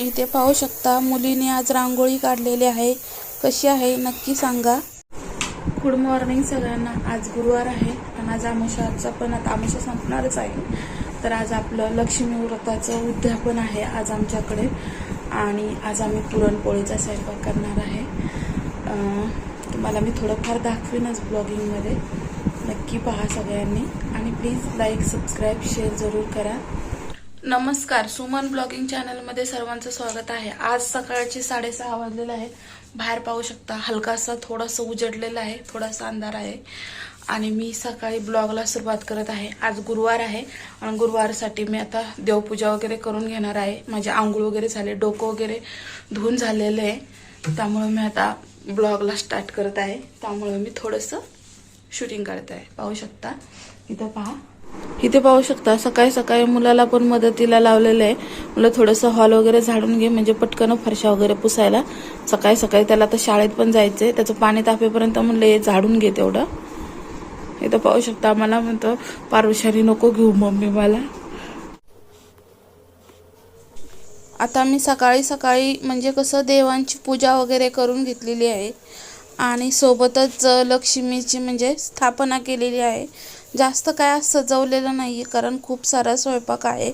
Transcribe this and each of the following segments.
इथे पाहू शकता मुलीने आज रांगोळी काढलेली आहे. कशी आहे नक्की सांगा. गुड मॉर्निंग सगळ्यांना. आज गुरुवार आहे. आणि आज आमुषाचा पण आता आमुषा संपणारच आहे. तर आज आपलं लक्ष्मी व्रताचं उद्यापन आहे आज आमच्याकडे. आणि आज आम्ही पुरणपोळीचा स्वयंपाक करणार आहे. तुम्हाला मी थोडंफार दाखवीनच ब्लॉगिंगमध्ये नक्की पहा सगळ्यांनी. आणि प्लीज लाईक सबस्क्राईब शेअर जरूर करा. नमस्कार सुमन ब्लॉगिंग चॅनलमध्ये सर्वांचं स्वागत आहे. आज सकाळचे साडेसहा वाजलेले आहेत. बाहेर पाहू शकता हलकासा थोडासा उजडलेला आहे थोडासा अंधार आहे. आणि मी सकाळी ब्लॉगला सुरुवात करत आहे. आज गुरुवार आहे आणि गुरुवारसाठी मी आता देवपूजा वगैरे करून घेणार आहे. माझे आंघोळ वगैरे झाले डोकं वगैरे धुवून झालेलं आहे. त्यामुळे मी आता ब्लॉगला स्टार्ट करत आहे. त्यामुळे मी थोडंसं शूटिंग करत आहे. पाहू शकता. इथं पहा. इथे पाहू शकता सकाळी सकाळी मुलाला पण मदतीला लावलेलं आहे. मुलं थोडंसं हॉल वगैरे झाडून घे म्हणजे पटकन फरशा वगैरे पुसायला. सकाळी सकाळी त्याला आता शाळेत पण जायचंय. त्याचं पाणी तापेपर्यंत म्हणलं हे झाडून घे तेवढं. इथं पाहू शकता मला म्हणतो पारुशारी नको घेऊ मम्मी मला. आता मी सकाळी सकाळी म्हणजे कसं देवांची पूजा वगैरे करून घेतलेली आहे. आणि सोबतच लक्ष्मीची म्हणजे स्थापना केलेली आहे. जास्त काय सजवलेलं नाही आहे कारण खूप सारा स्वयंपाक आहे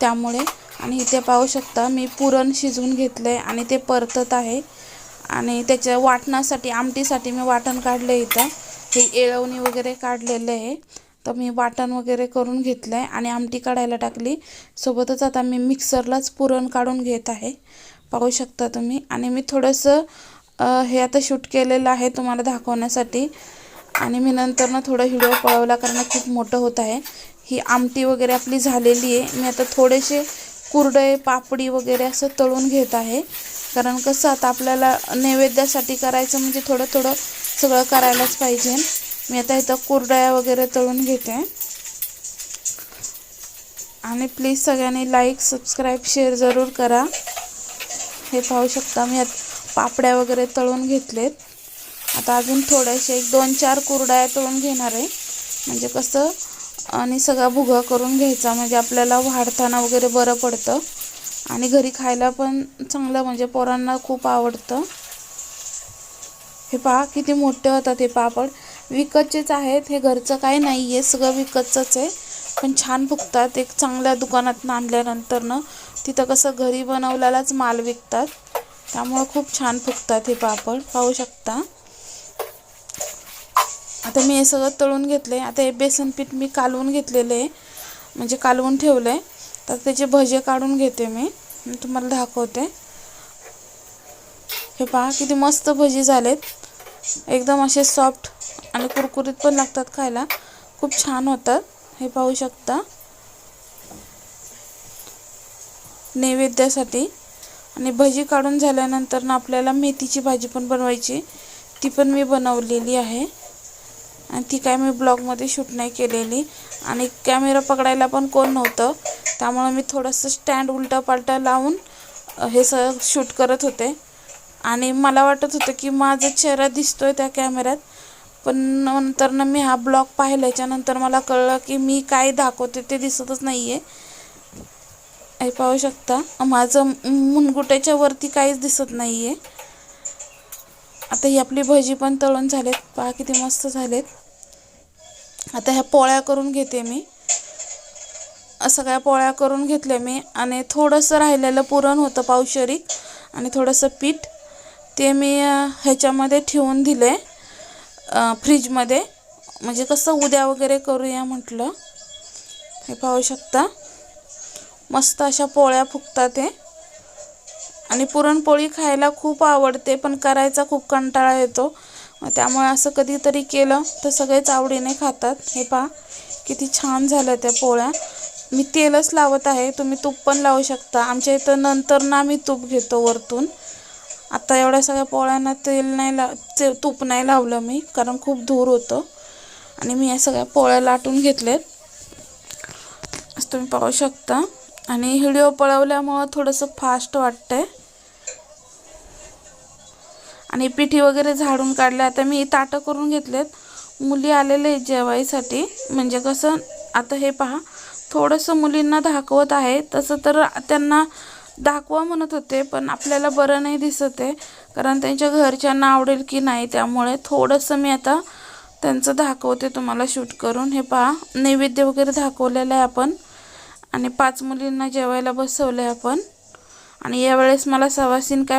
त्यामुळे. आणि इथे पाहू शकता मी पुरण शिजवून घेतलं आहे आणि ते परतत आहे. आणि त्याच्या वाटणासाठी आमटीसाठी मी वाटण काढलं इथं. हे येळवणी वगैरे काढलेलं आहे. तर मी वाटण वगैरे करून घेतलं आहे आणि आमटी काढायला टाकली. सोबतच आता मी मिक्सरलाच पुरण काढून घेत आहे. पाहू शकता तुम्ही. आणि मी थोडंसं हे आता शूट केलेलं आहे तुम्हाला दाखवण्यासाठी. आणि मी नंतर ना थोडं हिडो पळवला कारण खूप मोठं होत आहे. ही आमटी वगैरे आपली झालेली आहे. मी आता थोडेसे कुरडे पापडी वगैरे असं तळून घेत आहे. कारण कसं आता आपल्याला नैवेद्यासाठी करायचं म्हणजे थोडं थोडं सगळं करायलाच पाहिजे. मी आता इथं कुरडया वगैरे तळून घेते. आणि प्लीज सगळ्यांनी लाईक सबस्क्राईब शेअर जरूर करा. हे पाहू शकता मी आता पापड्या वगैरे तळून घेतलेत. आता अजून थोडेसे एक दोन चार कुरड्या तळून घेणार आहे. म्हणजे कसं आणि सगळा भुगा करून घ्यायचा म्हणजे आपल्याला वाढताना वगैरे बरं पडतं. आणि घरी खायला पण चांगलं म्हणजे पोरांना खूप आवडतं. हे पहा किती मोठे होतात हे पापड. विकतचेच आहेत हे घरचं काही नाही आहे सगळं विकतचंच आहे. पण छान फुगतात एक चांगल्या दुकानात आणल्यानंतर ना तिथं कसं घरी बनवलेलाच माल विकतात. त्यामुळं खूप छान फुगतात हे पापड पाहू शकता. आता मी हे सगळं तळून घेतलं आहे आता हे बेसन पीठ मी कालवून घेतलेलं आहे. म्हणजे कालवून ठेवलं आहे तर त्याचे भजे काढून घेते मी. मी तुम्हाला दाखवते. हे पहा किती मस्त भजी झालेत. एकदम असे सॉफ्ट आणि कुरकुरीत पण लागतात खायला. खूप छान होतात. हे पाहू शकता. नैवेद्यासाठी. आणि भजी काढून झाल्यानंतर ना आपल्याला मेथीची भाजी पण बनवायची. ती पण मी बनवलेली आहे. आणि ती काय मी ब्लॉगमध्ये शूट नाही केलेली. आणि कॅमेरा पकडायला पण कोण नव्हतं. त्यामुळं मी थोडंसं स्टँड उलटा पालटा लावून हे सगळं शूट करत होते. आणि मला वाटत होतं की माझा चेहरा दिसतो आहे त्या कॅमेऱ्यात. पण नंतर ना मी हा ब्लॉग पाहिल्याच्यानंतर मला कळलं की मी काय दाखवते ते दिसतच नाही आहे हे पाहू शकता. माझं मुनगुट्याच्या वरती काहीच दिसत नाही आहे आता ही आपली भजी पण तळून झालेत. पहा किती मस्त झालेत. आता ह्या पोळ्या करून घेते मी. सगळ्या पोळ्या करून घेतल्या मी आणि थोडंसं राहिलेलं पुरण होतं पावशरी आणि थोडंसं पीठ. ते मी ह्याच्यामध्ये ठेवून दिले फ्रीजमध्ये. म्हणजे कसं उद्या वगैरे करूया म्हटलं. हे पाहू शकता. मस्त अशा पोळ्या फुगतात हे. आणि पुरणपोळी खायला खूप आवडते पण करायचा खूप कंटाळा येतो. मग त्यामुळे असं कधीतरी केलं तर सगळेच आवडीने खातात. हे पहा किती छान झाल्या त्या पोळ्या. मी तेलच लावत आहे तुम्ही तूप पण लावू शकता. आमच्या इथं नंतर ना आम्ही तूप घेतो वरतून. आता एवढ्या सगळ्या पोळ्यांना तेल नाही ला ते तूप नाही लावलं मी कारण खूप धूर होतं. आणि मी या सगळ्या पोळ्या लाटून घेतल्यात असं तुम्ही पाहू शकता. आणि व्हिडिओ पळवल्यामुळं थोडंसं फास्ट वाटतंय. आणि पिठी वगैरे झाडून काढले. आता मी ताटं करून घेतलेत. मुली आलेले आहेत जेवायसाठी. म्हणजे कसं आता हे पहा. थोडंसं मुलींना दाखवत आहे. तसं तर त्यांना दाखवा म्हणत होते पण आपल्याला बरं नाही दिसत. आहे कारण त्यांच्या घरच्यांना आवडेल की नाही त्यामुळे थोडंसं मी आता त्यांचं दाखवते तुम्हाला शूट करून. हे पहा नैवेद्य वगैरे दाखवलेलं आहे आपण. आणि पाच मुलींना जेवायला बसवलं आहे आपण. आणि यावेळेस मला सवासीन काय